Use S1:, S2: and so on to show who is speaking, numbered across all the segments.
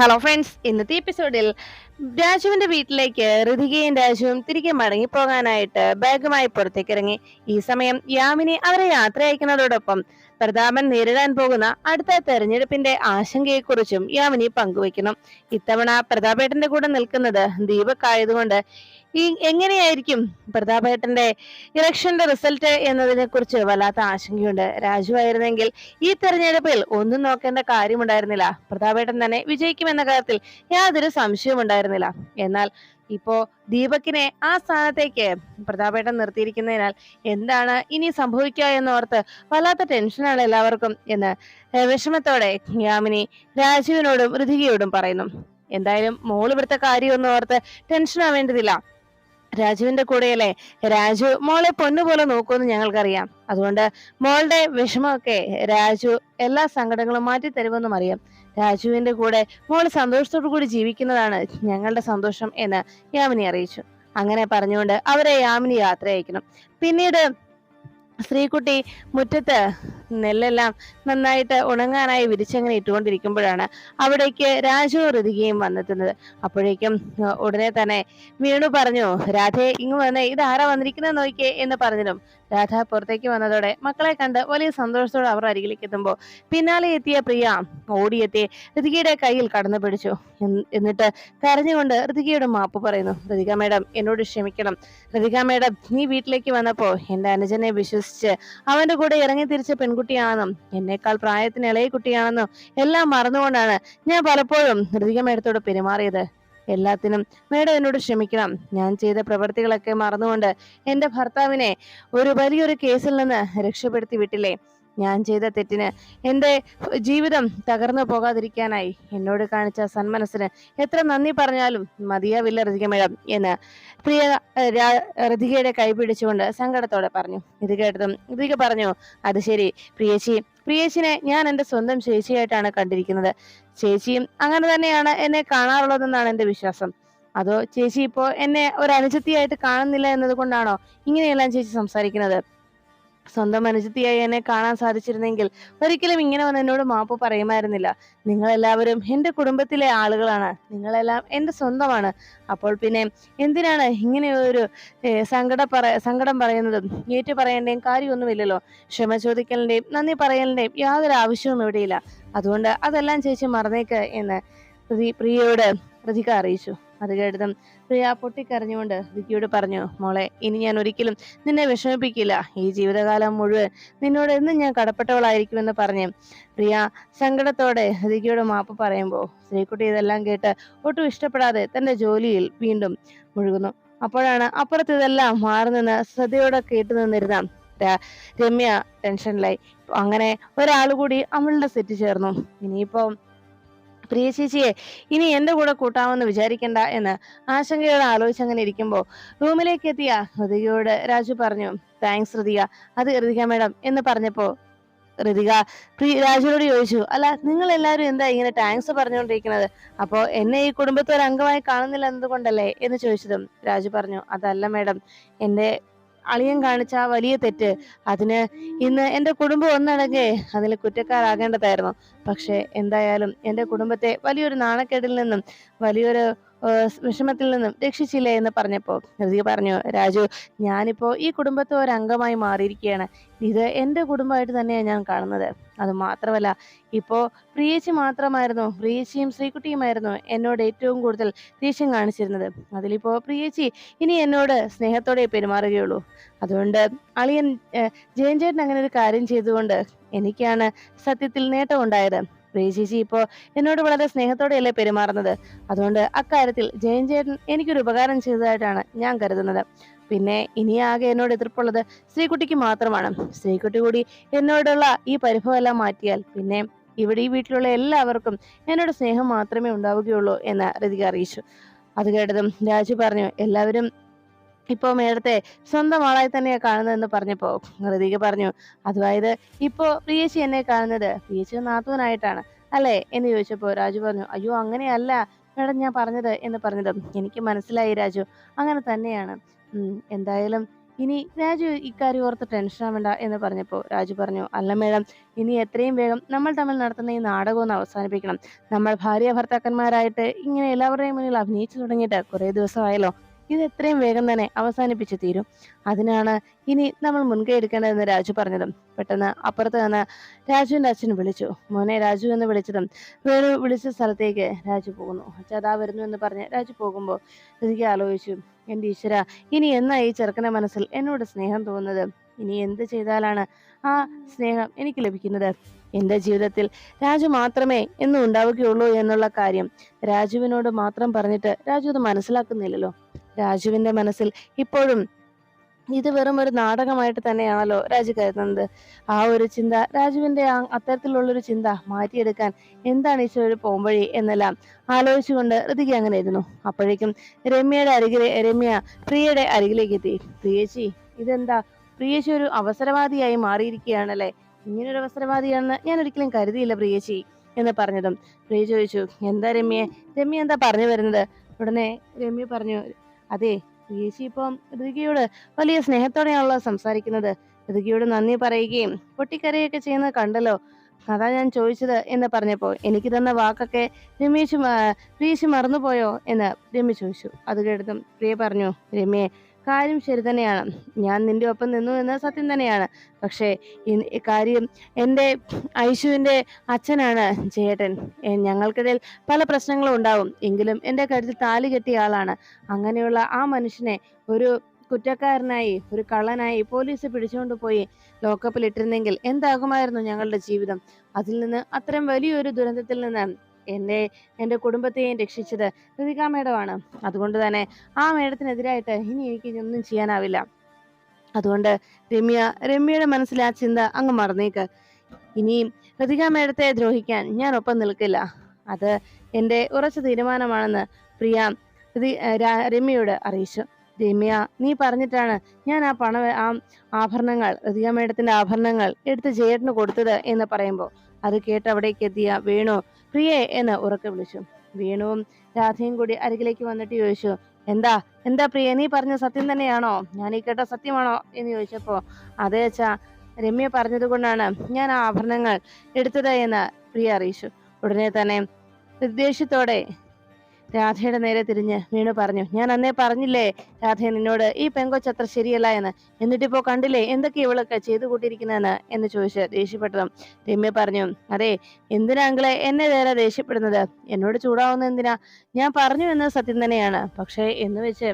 S1: Hello friends ഇന്നത്തെ എപ്പിസോഡിൽ രാജുവിന്റെ വീട്ടിലേക്ക് ഋതികയും രാജുവും തിരികെ മടങ്ങി പോകാനായിട്ട് ബാഗുമായി പുറത്തേക്ക് ഇറങ്ങി. ഈ സമയം യാമിനി അവരെ യാത്ര അയക്കുന്നതോടൊപ്പം പ്രതാപൻ നേരിടാൻ പോകുന്ന അടുത്ത തെരഞ്ഞെടുപ്പിന്റെ ആശങ്കയെക്കുറിച്ചും യാമിനി പങ്കുവയ്ക്കുന്നു. ഇത്തവണ പ്രതാപേട്ടന്റെ കൂടെ നിൽക്കുന്നത് ദീപക് ആയതുകൊണ്ട് ഈ എങ്ങനെയായിരിക്കും പ്രതാപേട്ടന്റെ ഇലക്ഷന്റെ റിസൾട്ട് എന്നതിനെ കുറിച്ച് വല്ലാത്ത ആശങ്കയുണ്ട്. രാജു ആയിരുന്നെങ്കിൽ ഈ തെരഞ്ഞെടുപ്പിൽ ഒന്നും നോക്കേണ്ട കാര്യമുണ്ടായിരുന്നില്ല. പ്രതാപേട്ടൻ തന്നെ വിജയിക്കുമെന്ന കാര്യത്തിൽ യാതൊരു സംശയവും ഉണ്ടായിരുന്നില്ല. എന്നാൽ ഇപ്പോ ദീപക്കിനെ ആ സ്ഥാനത്തേക്ക് പ്രതാപേട്ടൻ നിർത്തിയിരിക്കുന്നതിനാൽ എന്താണ് ഇനി സംഭവിക്കുക എന്നോർത്ത് വല്ലാത്ത ടെൻഷനാണ് എല്ലാവർക്കും എന്ന് വിഷമത്തോടെ യാമിനി രാജുവിനോടും ഋതികയോടും പറയുന്നു. എന്തായാലും മോൾ ഇവിടുത്തെ കാര്യമൊന്നും ഓർത്ത് ടെൻഷൻ ആവേണ്ടതില്ല രാജുവിന്റെ കൂടെയല്ലേ? രാജു മോളെ പൊന്നുപോലെ നോക്കുമെന്ന് ഞങ്ങൾക്കറിയാം. അതുകൊണ്ട് മോളുടെ വിഷമമൊക്കെ രാജു എല്ലാ സങ്കടങ്ങളും മാറ്റി തരുമെന്നും അറിയാം. രാജുവിന്റെ കൂടെ മോൾ സന്തോഷത്തോടു കൂടി ജീവിക്കുന്നതാണ് ഞങ്ങളുടെ സന്തോഷം എന്ന് യാമിനി അറിയിച്ചു. അങ്ങനെ പറഞ്ഞുകൊണ്ട് അവരെ യാമിനി യാത്ര അയക്കണം പിന്നീട് ശ്രീകുട്ടി മുറ്റത്ത് നെല്ലെല്ലാം നന്നായിട്ട് ഉണങ്ങാനായി വിരിച്ചങ്ങനെ ഇട്ടുകൊണ്ടിരിക്കുമ്പോഴാണ് അവിടേക്ക് രാജു ഋതികയും വന്നെത്തുന്നത്. അപ്പോഴേക്കും ഉടനെ തന്നെ വീണു പറഞ്ഞു രാധേ ഇങ്ങ് വന്നേ ഇത് ആരാ വന്നിരിക്കുന്നത് നോക്കിയേ എന്ന് പറഞ്ഞതും രാധ പുറത്തേക്ക് വന്നതോടെ മക്കളെ കണ്ട് വലിയ സന്തോഷത്തോടെ അവർ അരികിലേക്ക് എത്തുമ്പോൾ പിന്നാലെ എത്തിയ പ്രിയ ഓടിയെത്തി ഋതികയുടെ കയ്യിൽ കടന്നു പിടിച്ചു. എന്നിട്ട് കരഞ്ഞുകൊണ്ട് ഋതികയുടെ മാപ്പ് പറയുന്നു ഋതിക മേഡം എന്നോട് ക്ഷമിക്കണം. ഋതിക മേഡം നീ വീട്ടിലേക്ക് വന്നപ്പോ എന്റെ അനുജനെ വിശ്വസിച്ച് അവന്റെ കൂടെ ഇറങ്ങി തിരിച്ച പെൺകുട്ടിയാണെന്നും എന്നേക്കാൾ പ്രായത്തിന് ഇളയ കുട്ടിയാണെന്നും എല്ലാം മറന്നുകൊണ്ടാണ് ഞാൻ പലപ്പോഴും ഋതിക മേഡത്തോട് പെരുമാറിയത്. എല്ലാത്തിനും മേഡം എന്നോട് ക്ഷമിക്കണം. ഞാൻ ചെയ്ത പ്രവൃത്തികളൊക്കെ മറന്നുകൊണ്ട് എന്റെ ഭർത്താവിനെ ഒരു വലിയൊരു കേസിൽ നിന്ന് രക്ഷപ്പെടുത്തി വിട്ടില്ലേ? ഞാൻ ചെയ്ത തെറ്റിന് എന്റെ ജീവിതം തകർന്നു പോകാതിരിക്കാനായി എന്നോട് കാണിച്ച സന്മനസ്സിന് എത്ര നന്ദി പറഞ്ഞാലും മതിയാവില്ല ഋതിക മേഡം എന്ന് പ്രിയ ഏഹ്, രാ- ഋതികയുടെ കൈ പിടിച്ചുകൊണ്ട് സങ്കടത്തോടെ പറഞ്ഞു. ഇത് കേട്ടതും ഋതിക പറഞ്ഞു അത് ശരി പ്രിയശി പ്രിയേശിനെ ഞാൻ എന്റെ സ്വന്തം ചേച്ചിയായിട്ടാണ് കണ്ടിരിക്കുന്നത്. ചേച്ചിയും അങ്ങനെ തന്നെയാണ് എന്നെ കാണാറുള്ളതെന്നാണ് എന്റെ വിശ്വാസം. അതോ ചേച്ചി ഇപ്പോ എന്നെ ഒരു അനുജത്തിയായിട്ട് കാണുന്നില്ല എന്നതുകൊണ്ടാണോ ഇങ്ങനെയെല്ലാം ചേച്ചി സംസാരിക്കുന്നത്? സ്വന്തം അനുജത്തിയായി എന്നെ കാണാൻ സാധിച്ചിരുന്നെങ്കിൽ ഒരിക്കലും ഇങ്ങനെ വന്ന് എന്നോട് മാപ്പ് പറയുമായിരുന്നില്ല. നിങ്ങളെല്ലാവരും എന്റെ കുടുംബത്തിലെ ആളുകളാണ്. നിങ്ങളെല്ലാം എന്റെ സ്വന്തമാണ്. അപ്പോൾ പിന്നെ എന്തിനാണ് ഇങ്ങനെ ഒരു സങ്കട പറ സങ്കടം പറയുന്നതും ഏറ്റു പറയേണ്ടയും കാര്യമൊന്നുമില്ലല്ലോ. ക്ഷമ ചോദിക്കലിന്റെയും നന്ദി പറയലിന്റെയും യാതൊരു ആവശ്യവും ഇവിടെയില്ല. അതുകൊണ്ട് അതെല്ലാം ചേച്ചി മറന്നേക്ക് എന്ന് പ്രി- പ്രിയയോട് പ്രതിക അറിയിച്ചു. അത് കേട്ടതും പ്രിയ പൊട്ടിക്കരഞ്ഞുകൊണ്ട് വിക്കിയോട് പറഞ്ഞു മോളെ ഇനി ഞാൻ ഒരിക്കലും നിന്നെ വിഷമിപ്പിക്കില്ല. ഈ ജീവിതകാലം മുഴുവൻ നിന്നോട് എന്നും ഞാൻ കടപ്പെട്ടവളായിരിക്കുമെന്ന് പറഞ്ഞു പ്രിയ സങ്കടത്തോടെ വിക്കിയോട് മാപ്പ് പറയുമ്പോൾ ശ്രീകുട്ടി ഇതെല്ലാം കേട്ട് ഒട്ടും ഇഷ്ടപ്പെടാതെ തന്റെ ജോലിയിൽ വീണ്ടും മുഴുകുന്നു. അപ്പോഴാണ് അപ്പുറത്ത് ഇതെല്ലാം മാറി നിന്ന് ശ്രദ്ധയോടെ കേട്ടു നിന്നിരുന്ന രമ്യ ടെൻഷനിലായി. അങ്ങനെ ഒരാൾ കൂടി അവളുടെ സെറ്റ് ചേർന്നു. ഇനിയിപ്പോ പ്രിയ ചേച്ചിയെ ഇനി എന്റെ കൂടെ കൂട്ടാമെന്ന് വിചാരിക്കണ്ട എന്ന് ആശങ്കയോടെ ആലോചിച്ചങ്ങനെ ഇരിക്കുമ്പോൾ റൂമിലേക്ക് എത്തിയ ഹൃതികയോട് രാജു പറഞ്ഞു താങ്ക്സ് ഹൃതിക. അത് ഹൃതിക മേഡം എന്ന് പറഞ്ഞപ്പോ ഋതിക പ്രിയ രാജുവിനോട് ചോദിച്ചു അല്ല നിങ്ങൾ എല്ലാവരും എന്താ ഇങ്ങനെ താങ്ക്സ് പറഞ്ഞുകൊണ്ടിരിക്കുന്നത് അപ്പോ എന്നെ ഈ കുടുംബത്തെ ഒരു അംഗമായി കാണുന്നില്ല എന്നതുകൊണ്ടല്ലേ എന്ന് ചോദിച്ചതും രാജു പറഞ്ഞു അതല്ല മേഡം. എന്റെ അളിയൻ കാണിച്ച ആ വലിയ തെറ്റ്. അതിന് ഇന്ന് എന്റെ കുടുംബം ഒന്നടങ്കെ അതിൽ കുറ്റക്കാരാകേണ്ടതായിരുന്നു. പക്ഷേ എന്തായാലും എന്റെ കുടുംബത്തെ വലിയൊരു നാണക്കേടിൽ നിന്നും വലിയൊരു വിഷമത്തിൽ നിന്നും രക്ഷിച്ചില്ലേ എന്ന് പറഞ്ഞപ്പോ ഹൃതിക പറഞ്ഞു രാജു ഞാനിപ്പോ ഈ കുടുംബത്തെ ഒരു അംഗമായി മാറിയിരിക്കുകയാണ് ഇത് എന്റെ കുടുംബമായിട്ട് തന്നെയാണ് ഞാൻ കാണുന്നത്. അത് മാത്രമല്ല ഇപ്പോ പ്രിയേച്ചി മാത്രമായിരുന്നു പ്രിയേച്ചിയും ശ്രീകുട്ടിയുമായിരുന്നു എന്നോട് ഏറ്റവും കൂടുതൽ ദേഷ്യം കാണിച്ചിരുന്നത്. അതിലിപ്പോ പ്രിയേച്ചി ഇനി എന്നോട് സ്നേഹത്തോടെ പെരുമാറുകയുള്ളൂ. അതുകൊണ്ട് അളിയൻ ജയൻ ചേട്ടൻ അങ്ങനെ ഒരു കാര്യം ചെയ്തുകൊണ്ട് എനിക്കാണ് സത്യത്തിൽ നേട്ടം ഉണ്ടായത് പ്രിയ ചേച്ചി എന്നോട് വളരെ സ്നേഹത്തോടെയല്ലേ പെരുമാറുന്നത്? അതുകൊണ്ട് അക്കാര്യത്തിൽ ജയൻ ചേട്ടൻ എനിക്കൊരു ഉപകാരം ചെയ്തതായിട്ടാണ് ഞാൻ കരുതുന്നത്. പിന്നെ ഇനി ആകെ എന്നോട് എതിർപ്പുള്ളത് ശ്രീകുട്ടിക്ക് മാത്രമാണ്. ശ്രീകുട്ടി കൂടി എന്നോടുള്ള ഈ പരിഭവം എല്ലാം മാറ്റിയാൽ പിന്നെ ഇവിടെ ഈ വീട്ടിലുള്ള എല്ലാവർക്കും എന്നോട് സ്നേഹം മാത്രമേ ഉണ്ടാവുകയുള്ളൂ എന്ന് ഋതിക അറിയിച്ചു. അത് കേട്ടതും രാജു പറഞ്ഞു എല്ലാവരും ഇപ്പോ മേഡത്തെ സ്വന്തം ആളായി തന്നെയാ കാണുന്നതെന്ന് പറഞ്ഞപ്പോ ഹൃതിക പറഞ്ഞു അതായത് ഇപ്പോ പ്രിയേച്ചി എന്നെ കാണുന്നത് പ്രിയേച്ചി നാത്തൂനായിട്ടാണ് അല്ലേ? എന്ന് ചോദിച്ചപ്പോൾ രാജു പറഞ്ഞു അയ്യോ അങ്ങനെയല്ല മേഡം ഞാൻ പറഞ്ഞത് എന്ന് പറഞ്ഞതും എനിക്ക് മനസ്സിലായി രാജു അങ്ങനെ തന്നെയാണ്. എന്തായാലും ഇനി രാജു ഇക്കാര്യം ഓർത്ത് ടെൻഷൻ ആവണ്ട എന്ന് പറഞ്ഞപ്പോൾ രാജു പറഞ്ഞു അല്ല മേഡം ഇനി എത്രയും വേഗം നമ്മൾ തമ്മിൽ നടത്തുന്ന ഈ നാടകം ഒന്ന് അവസാനിപ്പിക്കണം. നമ്മൾ ഭാര്യ ഭർത്താക്കന്മാരായിട്ട് ഇങ്ങനെ എല്ലാവരുടെയും മുന്നിൽ അഭിനയിച്ചു തുടങ്ങിയിട്ട് കുറേ ദിവസമായല്ലോ ഇത് എത്രയും വേഗം തന്നെ അവസാനിപ്പിച്ചു തീരും. അതിനാണ് ഇനി നമ്മൾ മുൻകൈ എടുക്കേണ്ടതെന്ന് രാജു പറഞ്ഞതും. പെട്ടെന്ന് അപ്പുറത്ത് നിന്ന് രാജുവിന്റെ അച്ഛൻ വിളിച്ചു. മോനെ രാജു എന്ന് വിളിച്ചതും വേറെ വിളിച്ച സ്ഥലത്തേക്ക് രാജു പോകുന്നു. അച്ഛാ വരുന്നു എന്ന് പറഞ്ഞ് രാജു പോകുമ്പോൾ എനിക്ക് ആലോചിച്ചു എന്റെ ഈശ്വര ഇനി എന്നാ ഈ ചെറുക്കന്റെ മനസ്സിൽ എന്നോട് സ്നേഹം തോന്നുന്നത്? ഇനി എന്ത് ചെയ്താലാണ് ആ സ്നേഹം എനിക്ക് ലഭിക്കുന്നത്? എന്റെ ജീവിതത്തിൽ രാജു മാത്രമേ എന്നും ഉണ്ടാവുകയുള്ളൂ എന്നുള്ള കാര്യം രാജുവിനോട് മാത്രം പറഞ്ഞിട്ട് രാജു അത് മനസ്സിലാക്കുന്നില്ലല്ലോ. രാജുവിന്റെ മനസ്സിൽ ഇപ്പോഴും ഇത് വെറും ഒരു നാടകമായിട്ട് തന്നെയാണല്ലോ രാജു കരുതുന്നത്. ആ ഒരു ചിന്ത രാജുവിന്റെ ആ അത്തരത്തിലുള്ളൊരു ചിന്ത മാറ്റിയെടുക്കാൻ എന്താണ് ഈശോ ഒരു പോംവഴി എന്നെല്ലാം ആലോചിച്ചുകൊണ്ട് ഋതിക അങ്ങനെ ഇരുന്നു. അപ്പോഴേക്കും രമ്യയുടെ അരികിലെ രമ്യ പ്രിയയുടെ അരികിലേക്ക് എത്തി. പ്രിയച്ചി ഇതെന്താ? പ്രിയച്ചി ഒരു അവസരവാദിയായി മാറിയിരിക്കുകയാണല്ലേ? ഇങ്ങനൊരു അവസരവാദിയാണെന്ന് ഞാൻ ഒരിക്കലും കരുതിയില്ല പ്രിയച്ചി എന്ന് പറഞ്ഞതും. പ്രിയ ചോദിച്ചു എന്താ രമ്യ? രമ്യ എന്താ പറഞ്ഞു വരുന്നത്? ഉടനെ രമ്യ പറഞ്ഞു അതെ പ്രിയച്ചി ഇപ്പം ഋതികയോട് വലിയ സ്നേഹത്തോടെയാണല്ലോ സംസാരിക്കുന്നത്. ഋതികയോട് നന്ദി പറയുകയും പൊട്ടിക്കരയൊക്കെ ചെയ്യുന്നത് കണ്ടല്ലോ. അതാ ഞാൻ ചോദിച്ചത് എന്ന് പറഞ്ഞപ്പോ എനിക്ക് തന്ന വാക്കൊക്കെ രമേശ് പ്രിയശി മറന്നുപോയോ? എന്ന് രമ്യ ചോദിച്ചു. അത് കേട്ടതും പ്രിയ പറഞ്ഞു രമ്യയെ കാര്യം ശരി തന്നെയാണ്. ഞാൻ നിന്റെ ഒപ്പം നിന്നു എന്ന സത്യം തന്നെയാണ്. പക്ഷേ കാര്യം എന്റെ ഐശുവിന്റെ അച്ഛനാണ് ജയേട്ടൻ. എ- ഞങ്ങൾക്കിടയിൽ പല പ്രശ്നങ്ങളും ഉണ്ടാവും. എങ്കിലും എന്റെ കരുത്തിൽ താലി കെട്ടിയ ആളാണ്. അങ്ങനെയുള്ള ആ മനുഷ്യനെ ഒരു കുറ്റക്കാരനായി ഒരു കള്ളനായി പോലീസ് പിടിച്ചുകൊണ്ട് പോയി ലോക്കപ്പിൽ ഇട്ടിരുന്നെങ്കിൽ എന്താകുമായിരുന്നു ഞങ്ങളുടെ ജീവിതം? അതിൽ നിന്ന് അത്രയും വലിയൊരു ദുരന്തത്തിൽ നിന്ന് എന്നെ എന്റെ കുടുംബത്തെയും രക്ഷിച്ചത് ഋതിക മേഡമാണ്. അതുകൊണ്ട് തന്നെ ആ മേഡത്തിനെതിരായിട്ട് ഇനി എനിക്ക് ഒന്നും ചെയ്യാനാവില്ല. അതുകൊണ്ട് രമ്യ രമ്യയുടെ മനസ്സിൽ ആ ചിന്ത അങ്ങ് മറന്നേക്ക്. ഇനിയും ഋതിക മേഡത്തെ ദ്രോഹിക്കാൻ ഞാൻ ഒപ്പം നിൽക്കില്ല. അത് എന്റെ ഉറച്ച തീരുമാനമാണെന്ന് പ്രിയ രമ്യയോട് അറിയിച്ചു. രമ്യ നീ പറഞ്ഞിട്ടാണ് ഞാൻ ആ പണ ആ ആഭരണങ്ങൾ ഋതിക മേഡത്തിന്റെ ആഭരണങ്ങൾ എടുത്ത് ജയേട്ടന് കൊടുത്തത് എന്ന് പറയുമ്പോൾ അത് കേട്ട് അവിടേക്ക് എത്തിയ വേണു പ്രിയേ എന്ന് ഉറക്കെ വിളിച്ചു. വീണുവും രാധയും കൂടി അരികിലേക്ക് വന്നിട്ട് ചോദിച്ചു എന്താ എന്താ പ്രിയ നീ പറഞ്ഞ സത്യം തന്നെയാണോ? ഞാൻ ഈ കേട്ട സത്യമാണോ? എന്ന് ചോദിച്ചപ്പോ അതേ അച്ഛാ രമ്യ പറഞ്ഞത് കൊണ്ടാണ് ഞാൻ ആ ആഭരണങ്ങൾ എടുത്തത് എന്ന് പ്രിയ അറിയിച്ചു. ഉടനെ തന്നെ ദേഷ്യത്തോടെ രാധയുടെ നേരെ തിരിഞ്ഞ് വീണു പറഞ്ഞു ഞാൻ അന്നേ പറഞ്ഞില്ലേ രാധ നിന്നോട് ഈ പെങ്കൊച്ചത്ര ശരിയല്ല എന്ന്? എന്നിട്ടിപ്പോ കണ്ടില്ലേ എന്തൊക്കെ ഇവളൊക്കെ ചെയ്തു കൂട്ടിയിരിക്കുന്നതെന്ന് എന്ന് ചോദിച്ച് ദേഷ്യപ്പെട്ടതും രമ്യ പറഞ്ഞു അതെ എന്തിനാ അങ്കിളെ എന്നെ നേരെ ദേഷ്യപ്പെടുന്നത്? എന്നോട് ചൂടാവുന്ന എന്തിനാ? ഞാൻ പറഞ്ഞു എന്നത് സത്യം തന്നെയാണ്. പക്ഷേ എന്ന് വെച്ച്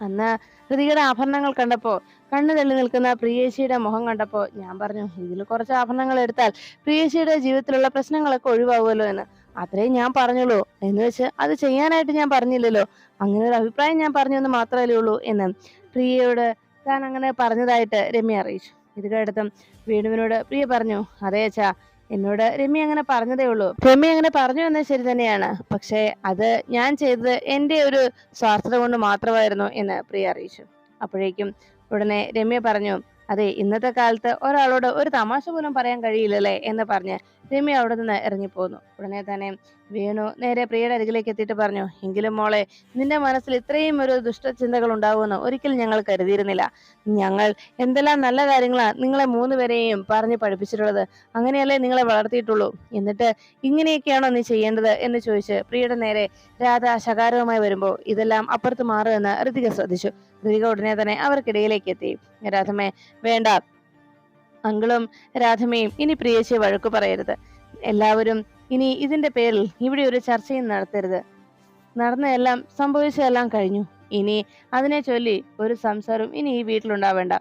S1: അന്ന് ഹൃതികയുടെ ആഭരണങ്ങൾ കണ്ടപ്പോ കണ്ണു തള്ളി നിൽക്കുന്ന പ്രിയേശിയുടെ മുഖം കണ്ടപ്പോ ഞാൻ പറഞ്ഞു ഇതിൽ കുറച്ച് ആഭരണങ്ങൾ എടുത്താൽ പ്രിയേശിയുടെ ജീവിതത്തിലുള്ള പ്രശ്നങ്ങളൊക്കെ ഒഴിവാകുമല്ലോ എന്ന്. അത്രയും ഞാൻ പറഞ്ഞുള്ളൂ. എന്ന് വെച്ച് അത് ചെയ്യാനായിട്ട് ഞാൻ പറഞ്ഞില്ലല്ലോ. അങ്ങനെ ഒരു അഭിപ്രായം ഞാൻ പറഞ്ഞു എന്ന് മാത്രമല്ലേ ഉള്ളൂ എന്ന് പ്രിയയോട് താൻ അങ്ങനെ പറഞ്ഞതായിട്ട് രമ്യ അറിയിച്ചു. ഇത് കേട്ടതും വേണുവിനോട് പ്രിയ പറഞ്ഞു അതേ അച്ഛാ എന്നോട് രമ്യ അങ്ങനെ പറഞ്ഞതേ ഉള്ളൂ. രമ്യ അങ്ങനെ പറഞ്ഞു എന്നത് ശരി തന്നെയാണ്. പക്ഷേ അത് ഞാൻ ചെയ്തത് എന്റെ ഒരു സ്വാർത്ഥത കൊണ്ട് മാത്രമായിരുന്നു എന്ന് പ്രിയ അറിയിച്ചു. അപ്പോഴേക്കും ഉടനെ രമ്യ പറഞ്ഞു അതെ ഇന്നത്തെ കാലത്ത് ഒരാളോട് ഒരു തമാശ പോലും പറയാൻ കഴിയില്ലല്ലേ എന്ന് പറഞ്ഞ് രമ്യ അവിടെ നിന്ന് ഇറങ്ങി പോന്നു ഉടനെ തന്നെ വേണു നേരെ പ്രിയയുടെ അരികിലേക്ക് എത്തിയിട്ട് പറഞ്ഞു എങ്കിലും മോളെ നിന്റെ മനസ്സിൽ ഇത്രയും ഒരു ദുഷ്ടചിന്തകൾ ഉണ്ടാവുമെന്ന് ഒരിക്കലും ഞങ്ങൾ കരുതിയിരുന്നില്ല. ഞങ്ങൾ എന്തെല്ലാം നല്ല കാര്യങ്ങളാണ് നിങ്ങളെ മൂന്നുപേരെയും പറഞ്ഞു പഠിപ്പിച്ചിട്ടുള്ളത്. അങ്ങനെയല്ലേ നിങ്ങളെ വളർത്തിയിട്ടുള്ളൂ. എന്നിട്ട് ഇങ്ങനെയൊക്കെയാണോ നീ ചെയ്യേണ്ടത്? എന്ന് ചോദിച്ച് പ്രിയയുടെ നേരെ രാധ ശകാരവുമായി വരുമ്പോൾ ഇതെല്ലാം അപ്പുറത്ത് മാറുമെന്ന് ഋതിക ശ്രദ്ധിച്ചു. ഋതിക ഉടനെ തന്നെ അവർക്കിടയിലേക്ക് എത്തി. രാധമേ വേണ്ട. അങ്കിളും രാധമയും ഇനി പ്രിയച്ചെ വഴക്കു പറയരുത്. എല്ലാവരും ഇനി ഇതിന്റെ പേരിൽ ഇവിടെ ഒരു ചർച്ചയും നടത്തരുത്. നടന്നതെല്ലാം സംഭവിച്ചതെല്ലാം കഴിഞ്ഞു. ഇനി അതിനെ ചൊല്ലി ഒരു സംസാരം ഇനി ഈ വീട്ടിലുണ്ടാവേണ്ട.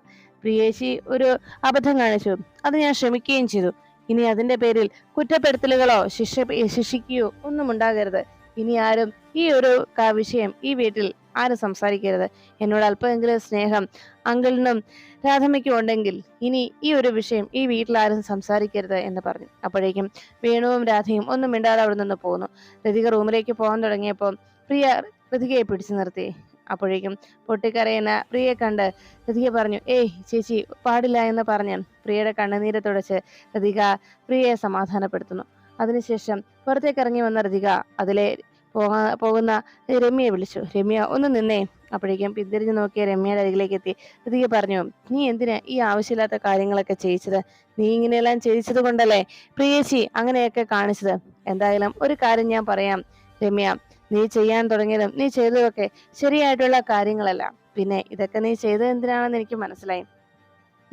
S1: പ്രിയേശി ഒരു അബദ്ധം കാണിച്ചു. അത് ഞാൻ ശ്രമിക്കുകയും ചെയ്തു. ഇനി അതിന്റെ പേരിൽ കുറ്റപ്പെടുത്തലുകളോ ശിക്ഷ ശിക്ഷിക്കുകയോ ഒന്നും ഉണ്ടാകരുത്. ഇനി ആരും ഈ ഒരു വിഷയം ഈ വീട്ടിൽ ആരും സംസാരിക്കരുത്. എന്നോട് അല്പമെങ്കിലും സ്നേഹം അങ്കിളിനും രാധമ്മയ്ക്കും ഉണ്ടെങ്കിൽ ഇനി ഈ ഒരു വിഷയം ഈ വീട്ടിൽ ആരും സംസാരിക്കരുത് എന്ന് പറഞ്ഞു. അപ്പോഴേക്കും വേണുവും രാധയും ഒന്നും മിണ്ടാതെ അവിടെ നിന്ന് പോന്നു. രതിക റൂമിലേക്ക് പോകാൻ തുടങ്ങിയപ്പോൾ പ്രിയ രതികയെ പിടിച്ചു നിർത്തി. അപ്പോഴേക്കും പൊട്ടിക്കരയുന്ന പ്രിയയെ കണ്ട് രതിക പറഞ്ഞു ഏയ് ചേച്ചി പാടില്ല എന്ന് പറഞ്ഞ് പ്രിയയുടെ കണ്ണുനീരെ തുടച്ച് രതിക പ്രിയയെ സമാധാനപ്പെടുത്തുന്നു. അതിനുശേഷം പുറത്തേക്ക് ഇറങ്ങി വന്ന രതിക അതിലെ പോകാ പോകുന്ന രമ്യയെ വിളിച്ചു. രമ്യ ഒന്ന് നിന്നേ. അപ്പോഴേക്കും പിന്തിരിഞ്ഞു നോക്കിയ രമ്യയുടെ അരികിലേക്ക് എത്തി. ഋതിക പറഞ്ഞു നീ എന്തിനാ ഈ ആവശ്യമില്ലാത്ത കാര്യങ്ങളൊക്കെ ചെയ്യിച്ചത്? നീ ഇങ്ങനെയെല്ലാം ചെയ്യിച്ചത് കൊണ്ടല്ലേ? പ്രിയേച്ചി അങ്ങനെയൊക്കെ കാണിച്ചത്. എന്തായാലും ഒരു കാര്യം ഞാൻ പറയാം രമ്യ. നീ ചെയ്യാൻ തുടങ്ങിയതും നീ ചെയ്തതൊക്കെ ശരിയായിട്ടുള്ള കാര്യങ്ങളല്ല. പിന്നെ ഇതൊക്കെ നീ ചെയ്തത് എന്തിനാണെന്ന് എനിക്ക് മനസ്സിലായി.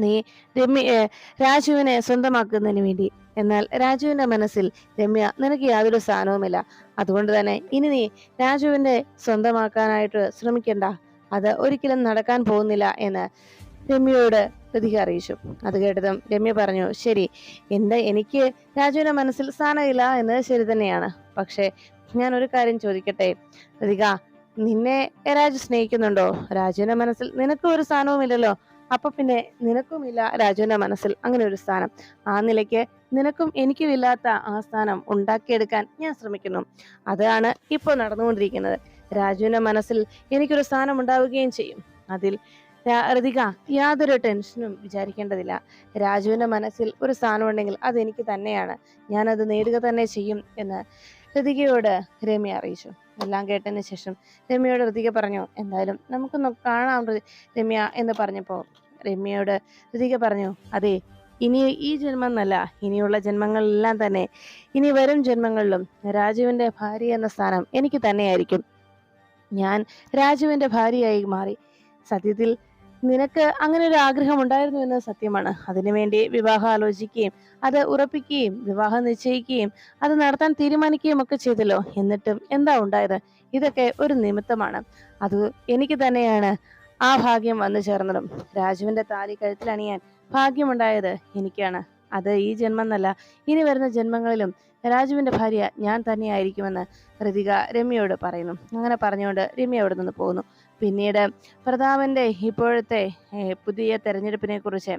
S1: നീ രമ്യ രാജുവിനെ സ്വന്തമാക്കുന്നതിന് വേണ്ടി എന്നാൽ രാജുവിന്റെ മനസ്സിൽ രമ്യ നിനക്ക് യാതൊരു സ്ഥാനവുമില്ല. അതുകൊണ്ട് തന്നെ ഇനി നീ രാജുവിന്റെ സ്വന്തമാക്കാനായിട്ട് ശ്രമിക്കണ്ട. അത് ഒരിക്കലും നടക്കാൻ പോകുന്നില്ല എന്ന് രമ്യയോട് പ്രതിക അറിയിച്ചു. അത് കേട്ടതും രമ്യ പറഞ്ഞു ശരി എന്റെ എനിക്ക് രാജുവിന്റെ മനസ്സിൽ സ്ഥാനമില്ല എന്നത് ശരി തന്നെയാണ്. പക്ഷേ ഞാൻ ഒരു കാര്യം ചോദിക്കട്ടെ? പ്രതിക നിന്നെ രാജു സ്നേഹിക്കുന്നുണ്ടോ? രാജുവിന്റെ മനസ്സിൽ നിനക്ക് ഒരു സ്ഥാനവുമില്ലല്ലോ. അപ്പൊ പിന്നെ നിനക്കുമില്ല രാജുവിന്റെ മനസ്സിൽ അങ്ങനെ ഒരു സ്ഥാനം. ആ നിലയ്ക്ക് നിനക്കും എനിക്കും ഇല്ലാത്ത ആ സ്ഥാനം ഉണ്ടാക്കിയെടുക്കാൻ ഞാൻ ശ്രമിക്കുന്നു. അതാണ് ഇപ്പോൾ നടന്നുകൊണ്ടിരിക്കുന്നത്. രാജുവിന്റെ മനസ്സിൽ എനിക്കൊരു സ്ഥാനം ഉണ്ടാവുകയും ചെയ്യും. അതിൽ ഋതിക യാതൊരു ടെൻഷനും വിചാരിക്കേണ്ടതില്ല. രാജുവിന്റെ മനസ്സിൽ ഒരു സ്ഥാനം ഉണ്ടെങ്കിൽ അത് എനിക്ക് തന്നെയാണ്. ഞാനത് നേടുക തന്നെ ചെയ്യും എന്ന് ഋതികയോട് രമ്യ അറിയിച്ചു. എല്ലാം കേട്ടതിന് ശേഷം രമ്യയോട് ഋതിക പറഞ്ഞു എന്തായാലും നമുക്ക് കാണാം രമ്യ എന്ന് പറഞ്ഞപ്പോൾ രമ്യയോട് ഋതിക പറഞ്ഞു അതെ ഇനി ഈ ജന്മം എന്നല്ല ഇനിയുള്ള ജന്മങ്ങളിലെല്ലാം തന്നെ ഇനി വരും ജന്മങ്ങളിലും രാജുവിന്റെ ഭാര്യ എന്ന സ്ഥാനം എനിക്ക് തന്നെയായിരിക്കും. ഞാൻ രാജുവിന്റെ ഭാര്യയായി മാറി. സത്യത്തിൽ നിനക്ക് അങ്ങനെ ഒരു ആഗ്രഹം ഉണ്ടായിരുന്നു എന്നത് സത്യമാണ്. അതിനുവേണ്ടി വിവാഹം ആലോചിക്കുകയും അത് ഉറപ്പിക്കുകയും വിവാഹം നിശ്ചയിക്കുകയും അത് നടത്താൻ തീരുമാനിക്കുകയും ഒക്കെ ചെയ്തല്ലോ. എന്നിട്ടും എന്താ ഉണ്ടായത്? ഇതൊക്കെ ഒരു നിമിത്തമാണ്. അത് എനിക്ക് തന്നെയാണ് ആ ഭാഗ്യം വന്നു ചേർന്നതും. രാജുവിന്റെ താലി കഴുത്തിലണിയാൻ ഭാഗ്യമുണ്ടായത് എനിക്കാണ്. അത് ഈ ജന്മം എന്നല്ല ഇനി വരുന്ന ജന്മങ്ങളിലും രാജുവിന്റെ ഭാര്യ ഞാൻ തന്നെയായിരിക്കുമെന്ന് ഋതിക രമ്യയോട് പറയുന്നു. അങ്ങനെ പറഞ്ഞുകൊണ്ട് രമ്യ അവിടെ നിന്ന് പോകുന്നു. പിന്നീട് പ്രതാപന്റെ ഇപ്പോഴത്തെ പുതിയ തെരഞ്ഞെടുപ്പിനെ കുറിച്ച്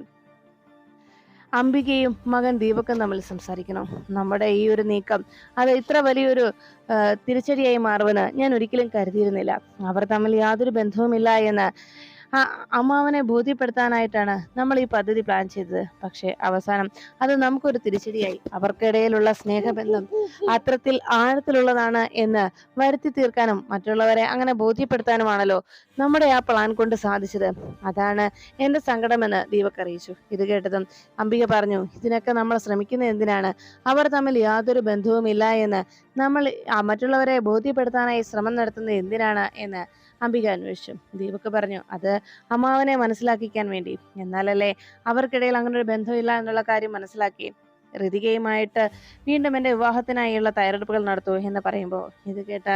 S1: അംബികയും മകൻ ദീപക്കും തമ്മിൽ സംസാരിക്കണം. നമ്മുടെ ഈ ഒരു നീക്കം അത് ഇത്ര വലിയൊരു തിരിച്ചടിയായി മാറുമെന്ന് ഞാൻ ഒരിക്കലും കരുതിയിരുന്നില്ല. അവർ തമ്മിൽ യാതൊരു ബന്ധവുമില്ല എന്ന് അമ്മാവനെ ബോധ്യപ്പെടുത്താനായിട്ടാണ് നമ്മൾ ഈ പദ്ധതി പ്ലാൻ ചെയ്തത്. പക്ഷേ അവസാനം അത് നമുക്കൊരു തിരിച്ചടിയായി. അവർക്കിടയിലുള്ള സ്നേഹബന്ധം അത്രത്തിൽ ആഴത്തിലുള്ളതാണ് എന്ന് വരുത്തി തീർക്കാനും മറ്റുള്ളവരെ അങ്ങനെ ബോധ്യപ്പെടുത്താനുമാണല്ലോ നമ്മുടെ ആ പ്ലാൻ കൊണ്ട് സാധിച്ചത്. അതാണ് എന്റെ സങ്കടമെന്ന് ദീപക് അറിയിച്ചു. ഇത് കേട്ടതും അംബിക പറഞ്ഞു ഇതിനൊക്കെ നമ്മൾ ശ്രമിക്കുന്ന എന്തിനാണ്? അവർ തമ്മിൽ യാതൊരു ബന്ധവുമില്ല എന്ന് നമ്മൾ മറ്റുള്ളവരെ ബോധ്യപ്പെടുത്താനായി ശ്രമം നടത്തുന്നത് എന്തിനാണ്? എന്ന് അംബിക അന്വേഷിച്ചു. ദീപക് പറഞ്ഞു അത് അമ്മാവനെ മനസ്സിലാക്കിക്കാൻ വേണ്ടി. എന്നാലല്ലേ അവർക്കിടയിൽ അങ്ങനെ ഒരു ബന്ധമില്ല എന്നുള്ള കാര്യം മനസ്സിലാക്കി. ഋതികയുമായിട്ട് വീണ്ടും എന്റെ വിവാഹത്തിനായുള്ള തയ്യാറെടുപ്പുകൾ നടത്തൂ എന്ന് പറയുമ്പോൾ ഇത് കേട്ട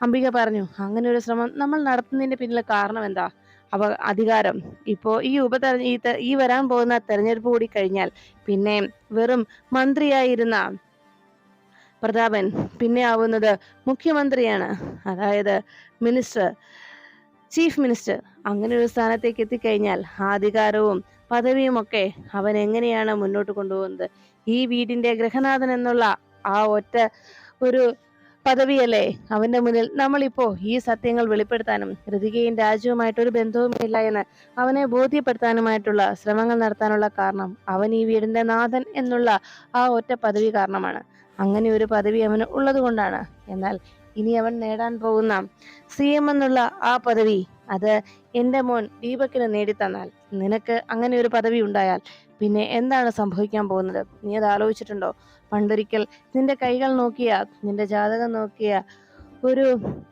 S1: അംബിക പറഞ്ഞു അങ്ങനെ ഒരു ശ്രമം നമ്മൾ നടത്തുന്നതിന്റെ പിന്നിലെ കാരണം എന്താ? അവ അധികാരം. ഇപ്പോ ഈ ഉപതെരഞ്ഞ ഈ വരാൻ പോകുന്ന തെരഞ്ഞെടുപ്പ് കൂടി കഴിഞ്ഞാൽ പിന്നെ വെറും മന്ത്രിയായിരുന്ന പ്രതാപൻ പിന്നെ ആവുന്നത് മുഖ്യമന്ത്രിയാണ്. അതായത് മിനിസ്റ്റർ ചീഫ് മിനിസ്റ്റർ. അങ്ങനെ ഒരു സ്ഥാനത്തേക്ക് എത്തിക്കഴിഞ്ഞാൽ അധികാരവും പദവിയും ഒക്കെ അവൻ എങ്ങനെയാണ് മുന്നോട്ട് കൊണ്ടുപോകുന്നത്? ഈ വീടിന്റെ ഗ്രഹനാഥൻ എന്നുള്ള ആ ഒറ്റ ഒരു പദവിയല്ലേ അവന്റെ മുന്നിൽ? നമ്മളിപ്പോ ഈ സത്യങ്ങൾ വെളിപ്പെടുത്താനും ഋതികയും രാജുവുമായിട്ട് ഒരു ബന്ധവുമില്ല എന്ന് അവനെ ബോധ്യപ്പെടുത്താനുമായിട്ടുള്ള ശ്രമങ്ങൾ നടത്താനുള്ള കാരണം അവൻ ഈ വീടിന്റെ നാഥൻ എന്നുള്ള ആ ഒറ്റ പദവി കാരണമാണ്. അങ്ങനെ ഒരു പദവി അവന് ഉള്ളത് കൊണ്ടാണ്. എന്നാൽ ഇനി അവൻ നേടാൻ പോകുന്ന സി എം എന്നുള്ള ആ പദവി അത് എന്റെ മോൻ ദീപക്കിന് നേടിത്തന്നാൽ നിനക്ക് അങ്ങനെ ഒരു പദവി ഉണ്ടായാൽ പിന്നെ എന്താണ് സംഭവിക്കാൻ പോകുന്നത്? നീ അത് ആലോചിച്ചിട്ടുണ്ടോ? പണ്ടൊരിക്കൽ നിന്റെ കൈകൾ നോക്കിയ നിന്റെ ജാതകം നോക്കിയ ഒരു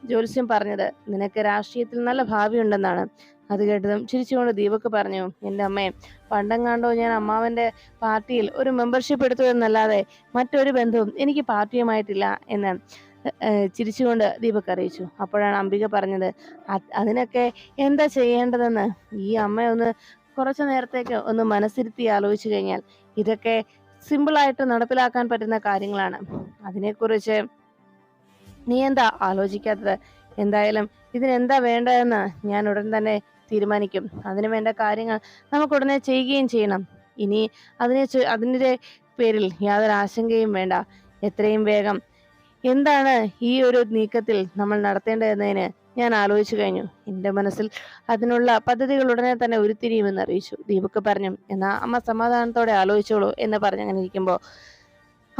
S1: ജ്യോത്സ്യം പറഞ്ഞത് നിനക്ക് രാഷ്ട്രീയത്തിൽ നല്ല ഭാവി ഉണ്ടെന്നാണ്. അത് കേട്ടതും ചിരിച്ചുകൊണ്ട് ദീപക് പറഞ്ഞു എന്റെ അമ്മയെ പണ്ടെങ്ങാണ്ടോ ഞാൻ അമ്മാവന്റെ പാർട്ടിയിൽ ഒരു മെമ്പർഷിപ്പ് എടുത്തു എന്നല്ലാതെ മറ്റൊരു ബന്ധവും എനിക്ക് പാർട്ടിയുമായിട്ടില്ല എന്ന് ചിരിച്ചുകൊണ്ട് ദീപക് അറിയിച്ചു. അപ്പോഴാണ് അംബിക പറഞ്ഞത് അതിനൊക്കെ എന്താ ചെയ്യേണ്ടതെന്ന്? ഈ അമ്മ ഒന്ന് കുറച്ചു നേരത്തേക്ക് ഒന്ന് മനസ്സിരുത്തി ആലോചിച്ചു കഴിഞ്ഞാൽ ഇതൊക്കെ സിമ്പിളായിട്ട് നടപ്പിലാക്കാൻ പറ്റുന്ന കാര്യങ്ങളാണ്. അതിനെക്കുറിച്ച് നീ എന്താ ആലോചിക്കാത്തത്? എന്തായാലും ഇതിനെന്താ വേണ്ടതെന്ന് ഞാൻ ഉടൻ തന്നെ തീരുമാനിക്കും. അതിനു വേണ്ട കാര്യങ്ങൾ നമുക്ക് ഉടനെ ചെയ്യുകയും ചെയ്യണം. ഇനി അതിനെ അതിന്റെ പേരിൽ യാതൊരു ആശങ്കയും വേണ്ട. എത്രയും വേഗം. എന്താണ് ഈ ഒരു നീക്കത്തിൽ നമ്മൾ നടത്തേണ്ടതെന്നതിന് ഞാൻ ആലോചിച്ചു കഴിഞ്ഞു. എന്റെ മനസ്സിൽ അതിനുള്ള പദ്ധതികൾ ഉടനെ തന്നെ ഉരുത്തിരിയുമെന്ന് അറിയിച്ചു. ദീപക് പറഞ്ഞു എന്നാ അമ്മ സമാധാനത്തോടെ ആലോചിച്ചോളൂ എന്ന് പറഞ്ഞങ്ങനെ ഇരിക്കുമ്പോൾ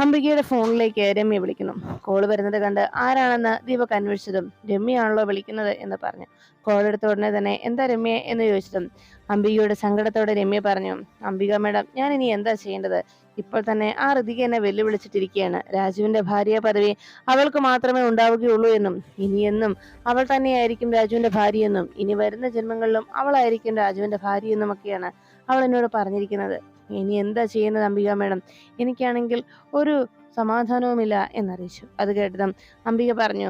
S1: അംബികയുടെ ഫോണിലേക്ക് രമ്യ വിളിക്കുന്നു. കോൾ വരുന്നത് കണ്ട് ആരാണെന്ന് ദീപക് അന്വേഷിച്ചതും രമ്യയാണല്ലോ വിളിക്കുന്നത് എന്ന് പറഞ്ഞു. കോൾ എടുത്ത ഉടനെ തന്നെ എന്താ രമ്യ എന്ന് ചോദിച്ചതും അംബികയുടെ സങ്കടത്തോടെ രമ്യ പറഞ്ഞു അംബിക മേഡം ഞാൻ ഇനി എന്താ ചെയ്യേണ്ടത്? ഇപ്പോൾ തന്നെ ആ ഋതിക എന്നെ വെല്ലുവിളിച്ചിട്ടിരിക്കുകയാണ്. രാജുവിന്റെ ഭാര്യ പദവി അവൾക്ക് മാത്രമേ ഉണ്ടാവുകയുള്ളൂ എന്നും ഇനിയെന്നും അവൾ തന്നെയായിരിക്കും രാജുവിന്റെ ഭാര്യയെന്നും ഇനി വരുന്ന ജന്മങ്ങളിലും അവളായിരിക്കും രാജുവിന്റെ ഭാര്യയെന്നും ഒക്കെയാണ് അവൾ എന്നോട് പറഞ്ഞിരിക്കുന്നത്. ഇനി എന്താ ചെയ്യുന്നത് അംബിക മേഡം? എനിക്കാണെങ്കിൽ ഒരു സമാധാനവുമില്ല എന്നറിയിച്ചു. അത് കേട്ടതും അംബിക പറഞ്ഞു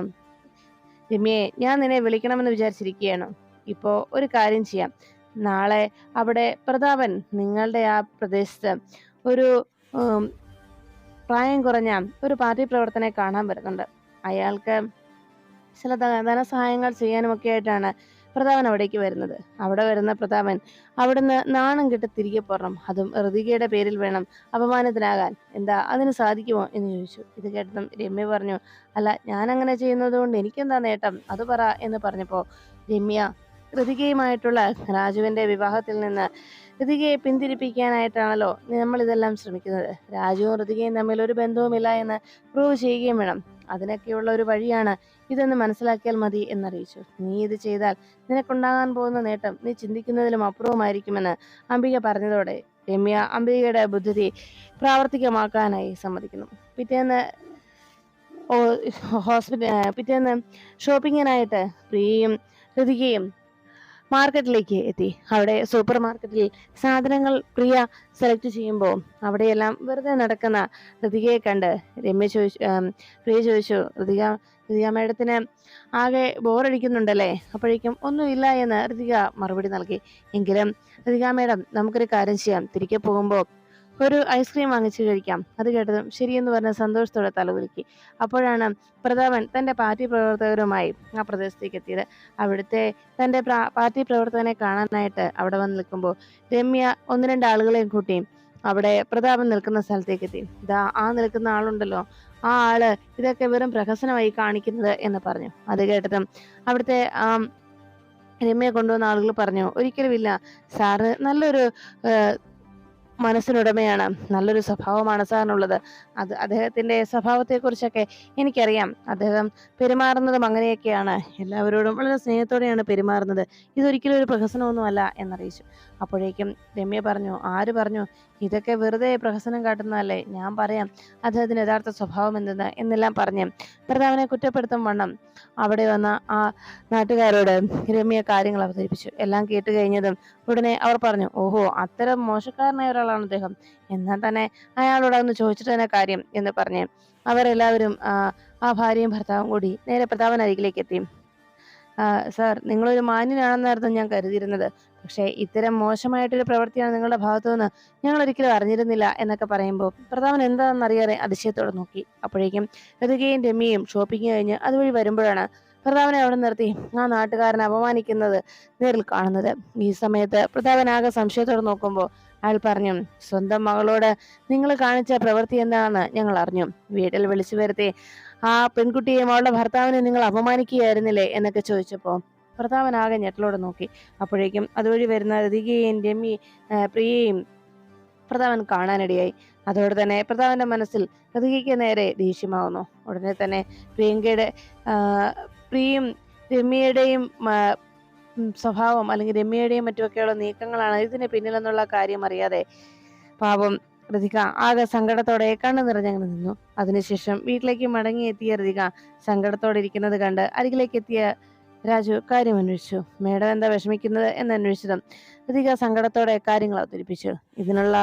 S1: രമ്യയെ ഞാൻ നിന്നെ വിളിക്കണമെന്ന് വിചാരിച്ചിരിക്കുകയാണ്. ഇപ്പോൾ ഒരു കാര്യം ചെയ്യാം. നാളെ അവിടെ പ്രതാപൻ നിങ്ങളുടെ ആ പ്രദേശത്ത് ഒരു പ്രായം കുറഞ്ഞ ഒരു പാർട്ടി പ്രവർത്തനെ കാണാൻ വരുന്നുണ്ട്. അയാൾക്ക് ചില ധനസഹായങ്ങൾ ചെയ്യാനുമൊക്കെ ആയിട്ടാണ് പ്രതാപൻ അവിടേക്ക് വരുന്നത്. അവിടെ വരുന്ന പ്രതാപൻ അവിടുന്ന് നാണം കെട്ട് തിരികെ പോരണം. അതും ഋതികയുടെ പേരിൽ വേണം അപമാനത്തിനാകാൻ എന്താ അതിന് സാധിക്കുമോ? എന്ന് ചോദിച്ചു. ഇത് കേട്ടതും രമ്യ പറഞ്ഞു അല്ല ഞാൻ അങ്ങനെ ചെയ്യുന്നത് കൊണ്ട് എനിക്കെന്താ നേട്ടം? അത് പറ എന്ന് പറഞ്ഞപ്പോൾ രമ്യ ഋതികയുമായിട്ടുള്ള രാജുവിന്റെ വിവാഹത്തിൽ നിന്ന് ഋതികയെ പിന്തിരിപ്പിക്കാനായിട്ടാണല്ലോ നമ്മൾ ഇതെല്ലാം ശ്രമിക്കുന്നത്. രാജുവും ഋതികയും തമ്മിൽ ഒരു ബന്ധവുമില്ല എന്ന് പ്രൂവ് ചെയ്യുകയും വേണം. അതിനൊക്കെയുള്ള ഒരു വഴിയാണ് ഇതെന്ന് മനസ്സിലാക്കിയാൽ മതി എന്നറിയിച്ചു. നീ ഇത് ചെയ്താൽ നിനക്കുണ്ടാകാൻ പോകുന്ന നേട്ടം നീ ചിന്തിക്കുന്നതിലും അപ്പുറവുമായിരിക്കുമെന്ന് അംബിക പറഞ്ഞതോടെ രമ്യ അംബികയുടെ ബുദ്ധി പ്രാവർത്തികമാക്കാനായി സമ്മതിക്കുന്നു. പിറ്റേന്ന് ഹോസ്പിറ്റൽ പിറ്റേന്ന് ഷോപ്പിങ്ങിനായിട്ട് പ്രിയയും ഋതികയും മാർക്കറ്റിലേക്ക് എത്തി. അവിടെ സൂപ്പർ മാർക്കറ്റിൽ സാധനങ്ങൾ പ്രിയ സെലക്ട് ചെയ്യുമ്പോൾ അവിടെയെല്ലാം വെറുതെ നടക്കുന്ന ഋതികയെ കണ്ട് രമ്യ ചോദിച്ചു പ്രിയ ചോദിച്ചു ഋതിക ഋതിക മേഡത്തിന് ആകെ ബോറടിക്കുന്നുണ്ടല്ലേ അപ്പോഴേക്കും ഒന്നുമില്ല എന്ന് ഋതിക മറുപടി നൽകി. എങ്കിലും ഋതിക മേഡം നമുക്കൊരു കാര്യം ചെയ്യാം. തിരികെ പോകുമ്പോൾ ഒരു ഐസ്ക്രീം വാങ്ങിച്ചു കഴിക്കാം. അത് കേട്ടതും ശരിയെന്ന് പറഞ്ഞ സന്തോഷത്തോടെ തലകുലുക്കി. അപ്പോഴാണ് പ്രതാപൻ തന്റെ പാർട്ടി പ്രവർത്തകരുമായി ആ പ്രദേശത്തേക്ക് എത്തിയത്. അവിടുത്തെ തന്റെ പാർട്ടി പ്രവർത്തകനെ കാണാനായിട്ട് അവിടെ വന്ന് നിൽക്കുമ്പോൾ രമ്യ ഒന്ന് രണ്ട് ആളുകളെയും കൂട്ടി അവിടെ പ്രതാപൻ നിൽക്കുന്ന സ്ഥലത്തേക്ക് എത്തി. ഇതാ ആ നിൽക്കുന്ന ആളുണ്ടല്ലോ. ആ ആൾ ഇതൊക്കെ വെറും പ്രഹസനമായി കാണിക്കുന്നത് എന്ന് പറഞ്ഞു. അത് കേട്ടതും അവിടുത്തെ രമ്യ കൊണ്ടുവന്ന ആളുകൾ പറഞ്ഞു ഒരിക്കലുമില്ല. സാറ് നല്ലൊരു മനസ്സിനുടമയാണ്. നല്ലൊരു സ്വഭാവമാണ് സാറിനുള്ളത്. അത് അദ്ദേഹത്തിന്റെ സ്വഭാവത്തെക്കുറിച്ചൊക്കെ എനിക്കറിയാം. അദ്ദേഹം പെരുമാറുന്നതും അങ്ങനെയൊക്കെയാണ്. എല്ലാവരോടും വളരെ സ്നേഹത്തോടെയാണ് പെരുമാറുന്നത്. ഇതൊരിക്കലും ഒരു പ്രഹസനമൊന്നുമല്ല എന്നറിയിച്ചു. അപ്പോഴേക്കും രമ്യ പറഞ്ഞു ആര് പറഞ്ഞു? ഇതൊക്കെ വെറുതെ പ്രഹസനം കാട്ടുന്നതല്ലേ? ഞാൻ പറയാം അദ്ദേഹത്തിന് യഥാർത്ഥ സ്വഭാവം എന്തെന്ന്? എന്നെല്ലാം പറഞ്ഞ്. ഭർത്താവിനെ കുറ്റപ്പെടുത്തും വണ്ണം അവിടെ വന്ന ആ നാട്ടുകാരോട് രമ്യ കാര്യങ്ങൾ അവതരിപ്പിച്ചു. എല്ലാം കേട്ട് കഴിഞ്ഞതും ഉടനെ അവർ പറഞ്ഞു ഓഹോ അത്തരം മോശക്കാരനായ ഒരാളാണ് അദ്ദേഹം. എന്നാൽ തന്നെ അയാളോട് ഒന്ന് ചോദിച്ചിട്ട് തന്നെ കാര്യം എന്ന് പറഞ്ഞ് അവരെല്ലാവരും ആ, ഭാര്യയും ഭർത്താവും കൂടി നേരെ പ്രതാപൻ അരികിലേക്ക് എത്തി സാർ നിങ്ങളൊരു മാന്യനാണെന്നായിരുന്നു ഞാൻ കരുതിയിരുന്നത്. പക്ഷേ ഇത്തരം മോശമായിട്ടൊരു പ്രവൃത്തിയാണ് നിങ്ങളുടെ ഭാഗത്തു നിന്ന് ഞങ്ങൾ ഒരിക്കലും അറിഞ്ഞിരുന്നില്ല എന്നൊക്കെ പറയുമ്പോൾ പ്രതാപൻ എന്താണെന്നറിയാതെ അതിശയത്തോടെ നോക്കി. അപ്പോഴേക്കും ഋതികയും രമ്യയും ഷോപ്പിംഗ് കഴിഞ്ഞ് അതുവഴി വരുമ്പോഴാണ് പ്രതാപനെ അവിടെ നിർത്തി ആ നാട്ടുകാരനെ അപമാനിക്കുന്നത് നേരിൽ കാണുന്നത്. ഈ സമയത്ത് പ്രതാപൻ ആകെ സംശയത്തോടെ നോക്കുമ്പോൾ അയാൾ പറഞ്ഞു സ്വന്തം മകളോട് നിങ്ങൾ കാണിച്ച പ്രവൃത്തി എന്താണെന്ന് ഞങ്ങൾ അറിഞ്ഞു. വീട്ടിൽ വിളിച്ചു വരുത്തി ആ പെൺകുട്ടിയെയും അവളുടെ ഭർത്താവിനെ നിങ്ങൾ അപമാനിക്കുകയായിരുന്നില്ലേ? എന്നൊക്കെ ചോദിച്ചപ്പോ ആകെ ഞെട്ടലോടെ നോക്കി. അപ്പോഴേക്കും അതുവഴി വരുന്ന രതികയെയും രമ്യ പ്രിയയും ഭർത്താവൻ കാണാനിടയായി. അതോടെ തന്നെ പ്രതാപന്റെ മനസ്സിൽ രതികയ്ക്ക് നേരെ ദേഷ്യമാവുന്നു. ഉടനെ തന്നെ പ്രിയങ്കയുടെ പ്രിയും രമ്യയുടെയും സ്വഭാവം അല്ലെങ്കിൽ രമ്യയുടെയും മറ്റുമൊക്കെയുള്ള നീക്കങ്ങളാണ് ഇതിന് പിന്നിലെന്നുള്ള കാര്യം അറിയാതെ പാപം ഋതിക ആകെ സങ്കടത്തോടെ കണ്ണു നിറഞ്ഞങ്ങനെ നിന്നു. അതിനുശേഷം വീട്ടിലേക്ക് മടങ്ങിയെത്തിയ ഋതിക സങ്കടത്തോടെ ഇരിക്കുന്നത് കണ്ട് അരികിലേക്ക് എത്തിയ രാജു കാര്യം അന്വേഷിച്ചു മേഡം എന്താ വിഷമിക്കുന്നത് എന്ന് അന്വേഷിച്ചതും ഋതിക സങ്കടത്തോടെ കാര്യങ്ങൾ അവതരിപ്പിച്ചു. ഇതിനുള്ള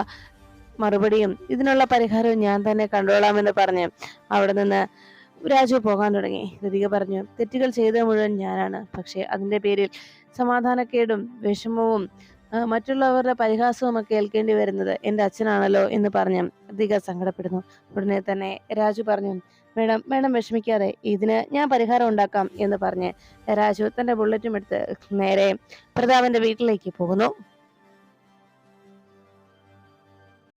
S1: മറുപടിയും ഇതിനുള്ള പരിഹാരവും ഞാൻ തന്നെ കണ്ടോളാമെന്ന് പറഞ്ഞ് അവിടെ നിന്ന് രാജു പോകാൻ തുടങ്ങി. ഋതിക പറഞ്ഞു തെറ്റുകൾ ചെയ്ത മുഴുവൻ ഞാനാണ്. പക്ഷേ അതിന്റെ പേരിൽ സമാധാനക്കേടും വിഷമവും മറ്റുള്ളവരുടെ പരിഹാസവും ഒക്കെ ഏൽക്കേണ്ടി വരുന്നത് എന്റെ അച്ഛനാണല്ലോ എന്ന് പറഞ്ഞ് ഋതിക സങ്കടപ്പെടുന്നു. ഉടനെ തന്നെ രാജു പറഞ്ഞു മേഡം മേഡം വിഷമിക്കാതെ ഇതിന് ഞാൻ പരിഹാരം ഉണ്ടാക്കാം എന്ന് പറഞ്ഞ് രാജു തന്റെ ബുള്ളറ്റും എടുത്ത് നേരെ പ്രതാപന്റെ വീട്ടിലേക്ക് പോകുന്നു.